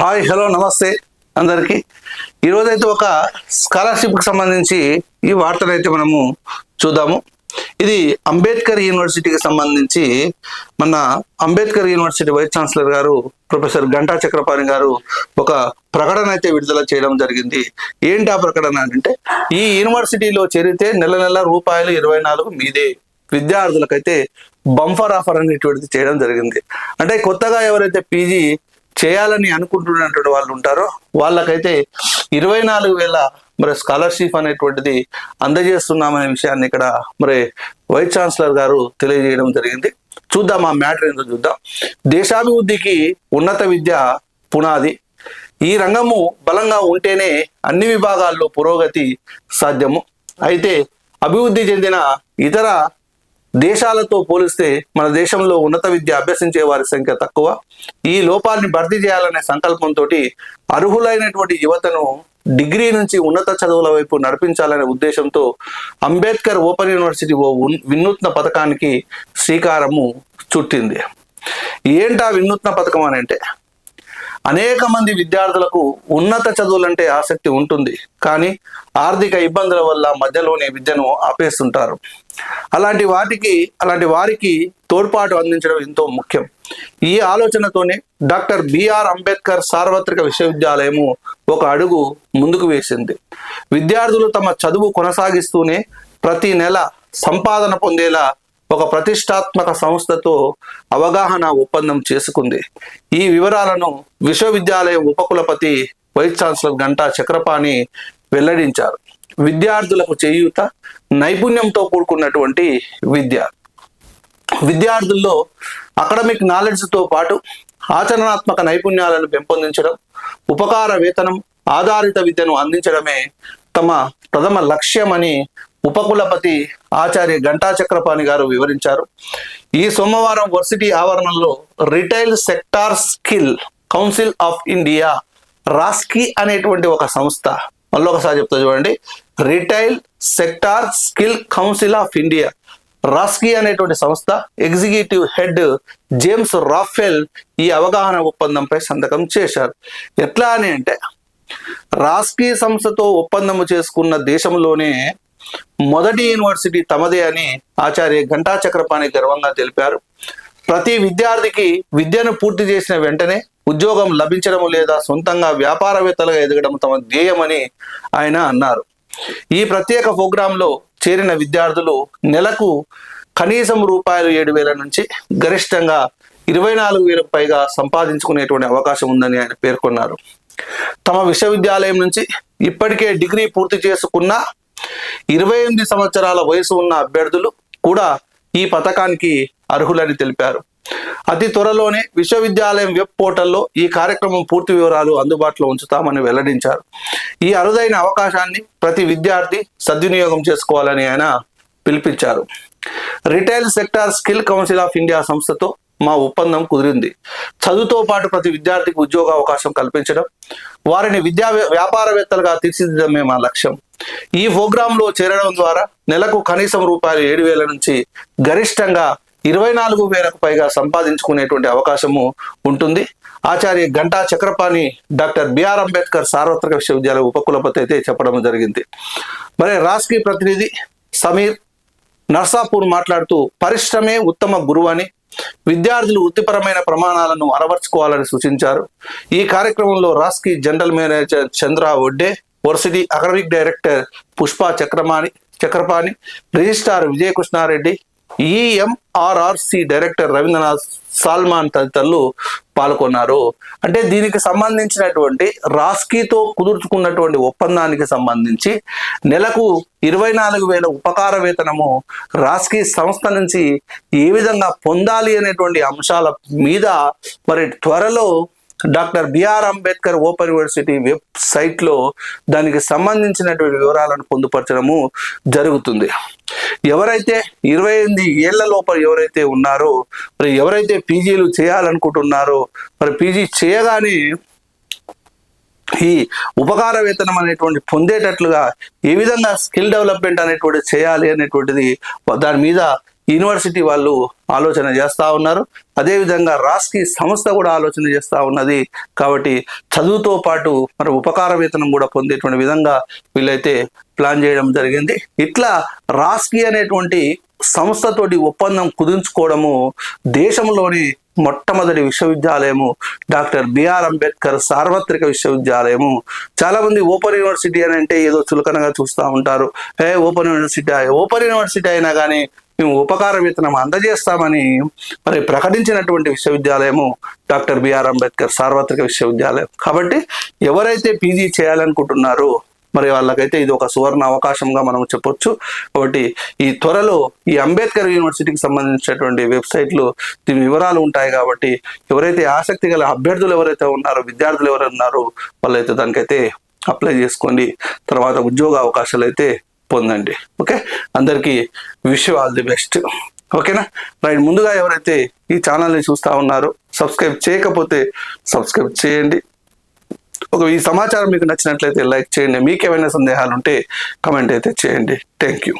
Hi hello నమస్తే అందరికీ. ఈరోజైతే ఒక స్కాలర్షిప్కి సంబంధించి ఈ వార్తనైతే మనము చూద్దాము. ఇది అంబేద్కర్ యూనివర్సిటీకి సంబంధించి మన అంబేద్కర్ యూనివర్సిటీ వైస్ ఛాన్సలర్ గారు ప్రొఫెసర్ గంటా చక్రపాణి గారు ఒక ప్రకటన అయితే విడుదల చేయడం జరిగింది. ఏంటి ఆ ప్రకటన అంటే ఈ యూనివర్సిటీలో చేరితే నెల నెల రూపాయలు ఇరవై నాలుగు మీదే. విద్యార్థులకైతే బంఫర్ ఆఫర్ అనేటువంటిది చేయడం జరిగింది. అంటే కొత్తగా ఎవరైతే పీజీ చేయాలని అనుకుంటున్నటువంటి వాళ్ళు ఉంటారో వాళ్ళకైతే ఇరవై నాలుగు వేల మరి స్కాలర్షిప్ అనేటువంటిది అందజేస్తున్నామనే విషయాన్ని ఇక్కడ మరి వైస్ ఛాన్సలర్ గారు తెలియజేయడం జరిగింది. చూద్దాం ఆ మ్యాటర్ ఏంటో చూద్దాం. దేశాభివృద్ధికి ఉన్నత విద్య పునాది. ఈ రంగము బలంగా ఉంటేనే అన్ని విభాగాల్లో పురోగతి సాధ్యము. అయితే అభివృద్ధి చెందిన ఇతర దేశాలతో పోలిస్తే మన దేశంలో ఉన్నత విద్య అభ్యసించే వారి సంఖ్య తక్కువ. ఈ లోపాన్ని భర్తీ చేయాలనే సంకల్పంతో అర్హులైనటువంటి యువతను డిగ్రీ నుంచి ఉన్నత చదువుల వైపు నడిపించాలనే ఉద్దేశంతో అంబేద్కర్ ఓపెన్ యూనివర్సిటీ ఓ ఉన్- వినూత్న పథకానికి శ్రీకారము చుట్టింది. ఏంటా వినూత్న పథకం అని అంటే? అనేక మంది విద్యార్థులకు ఉన్నత చదువులంటే ఆసక్తి ఉంటుంది. కానీ ఆర్థిక ఇబ్బందుల వల్ల మధ్యలోనే విద్యను ఆపేస్తుంటారు. అలాంటి వాటికి అలాంటి వారికి తోడ్పాటు అందించడం ఎంతో ముఖ్యం. ఈ ఆలోచనతోనే డాక్టర్ బిఆర్ అంబేద్కర్ సార్వత్రిక విశ్వవిద్యాలయము ఒక అడుగు ముందుకు వేసింది. విద్యార్థులు తమ చదువు కొనసాగిస్తూనే ప్రతి నెల సంపాదన పొందేలా ఒక ప్రతిష్టాత్మక సంస్థతో అవగాహన ఒప్పందం చేసుకుంది. ఈ వివరాలను విశ్వవిద్యాలయం ఉపకులపతి వైస్ ఛాన్సలర్ గంటా చక్రపాణి వెల్లడించారు. విద్యార్థులకు చేయూత నైపుణ్యంతో కూడుకున్నటువంటి విద్య. విద్యార్థుల్లో అకాడమిక్ నాలెడ్జ్తో పాటు ఆచరణాత్మక నైపుణ్యాలను పెంపొందించడం ఉపకార వేతనం ఆధారిత విద్యను అందించడమే తమ ప్రథమ లక్ష్యమని ఉపకులపతి ఆచార్య గంటా చక్రపాణి గారు వివరించారు. ఈ సోమవారం వర్సిటీ ఆవరణలో retail sector skill council of India RASCI అనేటువంటి ఒక సంస్థ. మళ్ళీ ఒకసారి చెప్తా చూడండి. Retail sector skill council of India RASCI అనేటువంటి సంస్థ. ఎగ్జిక్యూటివ్ హెడ్ జేమ్స్ రాఫెల్ ఈ అవగాహన ఒప్పందంపై సంతకం చేశారు. ఎట్లా అని అంటే రాస్కీ సంస్థతో ఒప్పందము చేసుకున్న దేశంలోనే మొదటి యూనివర్సిటీ తమదే అని ఆచార్య ఘంటా చక్రపాణి గర్వంగా తెలిపారు. ప్రతి విద్యార్థికి విద్యను పూర్తి చేసిన వెంటనే ఉద్యోగం లభించడం లేదా సొంతంగా వ్యాపారవేత్తలుగా ఎదగడం తమ ధ్యేయమని ఆయన అన్నారు. ఈ ప్రత్యేక ప్రోగ్రాంలో చేరిన విద్యార్థులు నెలకు కనీసం రూపాయలు ఏడు వేల నుంచి గరిష్టంగా ఇరవై నాలుగు వేలకు పైగా సంపాదించుకునేటువంటి అవకాశం ఉందని ఆయన పేర్కొన్నారు. తమ విశ్వవిద్యాలయం నుంచి ఇప్పటికే డిగ్రీ పూర్తి చేసుకున్న ఇరవై ఎనిమిది సంవత్సరాల వయసు ఉన్న అభ్యర్థులు కూడా ఈ పథకానికి అర్హులని తెలిపారు. అతి త్వరలోనే విశ్వవిద్యాలయం వెబ్ పోర్టల్లో ఈ కార్యక్రమం పూర్తి వివరాలు అందుబాటులో ఉంచుతామని వెల్లడించారు. ఈ అరుదైన అవకాశాన్ని ప్రతి విద్యార్థి సద్వినియోగం చేసుకోవాలని ఆయన పిలిపించారు. Retail sector skill council of India సంస్థతో మా ఒప్పందం కుదిరింది. చదువుతో పాటు ప్రతి విద్యార్థికి ఉద్యోగ అవకాశం కల్పించడం వారిని విద్యా వ్యాపారవేత్తలుగా తీర్చిదిద్దడమే మా లక్ష్యం. ఈ ప్రోగ్రాంలో చేరడం ద్వారా నెలకు కనీసం రూపాయలు ఏడు వేల నుంచి గరిష్టంగా ఇరవై నాలుగు వేలకు పైగా సంపాదించుకునేటువంటి అవకాశము ఉంటుంది. ఆచార్య Ganta Chakrapani doctor B R Ambedkar సార్వత్రిక విశ్వవిద్యాలయ ఉపకులపతి అయితే చెప్పడం జరిగింది. మరి రాష్ట్రీయ ప్రతినిధి సమీర్ నర్సాపూర్ మాట్లాడుతూ పరిశ్రమే ఉత్తమ గురువు అని విద్యార్థులు వృత్తిపరమైన ప్రమాణాలను అలవర్చుకోవాలని సూచించారు. ఈ కార్యక్రమంలో RASCI general manager Chandra Odde varsity academic director Pushpa Chakramani Chakrapani registrar Vijaya Krishna Reddy EMRRC director Ravindranath Salman తదితరులు పాల్గొన్నారు. అంటే దీనికి సంబంధించినటువంటి రాస్కీతో కుదుర్చుకున్నటువంటి ఒప్పందానికి సంబంధించి నెలకు ఇరవై నాలుగు వేల ఉపకార వేతనము రాస్కీ సంస్థ నుంచి ఏ విధంగా పొందాలి అనేటువంటి అంశాల మీద మరి త్వరలో doctor B R Ambedkar open university వెబ్సైట్లో దానికి సంబంధించినటువంటి వివరాలను పొందుపరచడము జరుగుతుంది. ఎవరైతే ఇరవై ఎనిమిది ఏళ్ళ లోపల ఎవరైతే ఉన్నారో మరి ఎవరైతే పీజీలు చేయాలనుకుంటున్నారో మరి పీజీ చేయగానే ఈ ఉపకార వేతనం అనేటువంటి పొందేటట్లుగా ఏ విధంగా స్కిల్ డెవలప్మెంట్ అనేటువంటి చేయాలి అనేటువంటిది దాని మీద యూనివర్సిటీ వాళ్ళు ఆలోచన చేస్తూ ఉన్నారు. అదేవిధంగా రాస్కి సంస్థ కూడా ఆలోచన చేస్తూ ఉన్నది. కాబట్టి చదువుతో పాటు మరి ఉపకార వేతనం కూడా పొందేటువంటి విధంగా వీళ్ళైతే ప్లాన్ చేయడం జరిగింది. ఇట్లా రాస్కి అనేటువంటి సంస్థతోటి ఒప్పందం కుదుర్చుకోవడము దేశంలోని మొట్టమొదటి విశ్వవిద్యాలయము డాక్టర్ బిఆర్ అంబేద్కర్ సార్వత్రిక విశ్వవిద్యాలయము. చాలా మంది ఓపెన్ యూనివర్సిటీ అని అంటే ఏదో చులకనగా చూస్తూ ఉంటారు. ఏ ఓపెన్ యూనివర్సిటీ ఓపెన్ యూనివర్సిటీ అయినా కానీ మేము ఉపకార వేతనం అందజేస్తామని మరి ప్రకటించినటువంటి విశ్వవిద్యాలయము డాక్టర్ బిఆర్ అంబేద్కర్ సార్వత్రిక విశ్వవిద్యాలయం. కాబట్టి ఎవరైతే పీజీ చేయాలనుకుంటున్నారో మరి వాళ్ళకైతే ఇది ఒక సువర్ణ అవకాశంగా మనం చెప్పొచ్చు. కాబట్టి ఈ త్వరలో ఈ అంబేద్కర్ యూనివర్సిటీకి సంబంధించినటువంటి వెబ్సైట్లు దీని వివరాలు ఉంటాయి కాబట్టి ఎవరైతే ఆసక్తి గల అభ్యర్థులు ఎవరైతే ఉన్నారో విద్యార్థులు ఎవరైనా ఉన్నారో వాళ్ళైతే దానికైతే అప్లై చేసుకోండి. తర్వాత ఉద్యోగ అవకాశాలు అయితే పొందండి. ఓకే? అందరికీ విష్ ఆల్ ది బెస్ట్ ఓకేనా? రైట్ ముందుగా ఎవరైతే ఈ ఛానల్ని చూస్తూ ఉన్నారో సబ్స్క్రైబ్ చేయకపోతే సబ్స్క్రైబ్ చేయండి. ఒక ఈ సమాచారం మీకు నచ్చినట్లయితే లైక్ చేయండి. మీకు ఏమైనా సందేహాలు ఉంటే కమెంట్ అయితే చేయండి. Thank you